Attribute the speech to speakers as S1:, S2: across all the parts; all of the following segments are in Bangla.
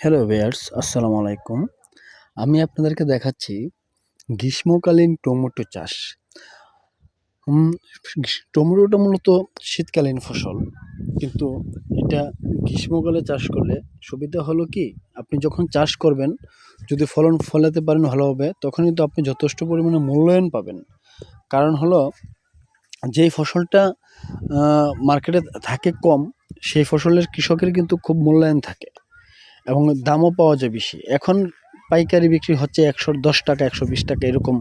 S1: হ্যালো বেয়ার্স আসসালামু আলাইকুম আমি আপনাদেরকে দেখাচ্ছি গ্রীষ্মকালীন টমেটো চাষ। টমেটোটা মূলত শীতকালীন ফসল। কিন্তু এটা গ্রীষ্মকালে চাষ করলে সুবিধা হলো কি? আপনি যখন চাষ করবেন, যদি ফলন ফলাতে পারেন ভালোভাবে তখন কিন্তু আপনি যথেষ্ট পরিমাণে মূল্যায়ন পাবেন। কারণ হলো, যেই ফসলটা মার্কেটে থাকে কম, সেই ফসলের কৃষকের কিন্তু খুব মূল্যায়ন থাকে। এবং দামও পাওয়া যায় বেশি। এখন পাইকারি বিক্রি হচ্ছে একশো দশ টাকা, একশো বিশ টাকা এরকম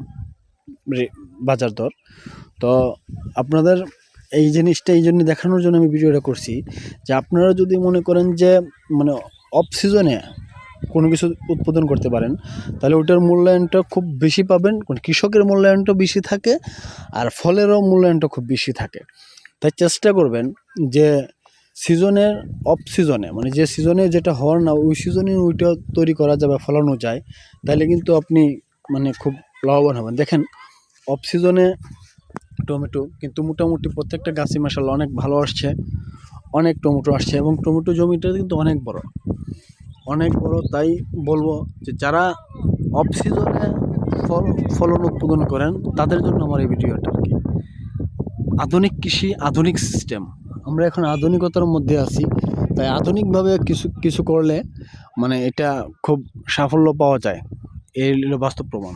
S1: বাজার দর। তো আপনাদের এই জিনিসটা এই জন্য দেখানোর জন্য আমি ভিডিওটা করছি যে আপনারা যদি মনে করেন যে মানে অফ সিজনে কোনো কিছু উৎপাদন করতে পারেন, তাহলে ওটার মূল্যায়নটা খুব বেশি পাবেন কৃষকের মূল্যায়নটা বেশি থাকে আর ফলেরও মূল্যায়নটা খুব বেশি থাকে। তাই চেষ্টা করবেন যে সিজনের অফ সিজনে মানে যে সিজনে যেটা হওয়ার না, ওই সিজনে ওইটা তৈরি করা যাবে ফলানো যায়, তাহলে কিন্তু আপনি মানে খুব লাভবান হবেন। দেখেন অফ সিজনে টমেটো কিন্তু মোটামুটি প্রত্যেকটা গাছই মাসাল্লাহ অনেক ভালো আসছে, অনেক টমেটো আসছে এবং টমেটো জমিটা কিন্তু অনেক বড়। অনেক বড়, তাই বলব যে যারা অফ সিজনে ফল, ফলন উৎপাদন করেন, তাদের জন্য আমার এই ভিডিওটা আর কি। আধুনিক কৃষি, আধুনিক সিস্টেম আমরা এখন আধুনিকতার মধ্যে আছি, তাই আধুনিকভাবে কিছু কিছু করলে মানে এটা খুব সাফল্য পাওয়া যায়। এই বাস্তব প্রমাণ।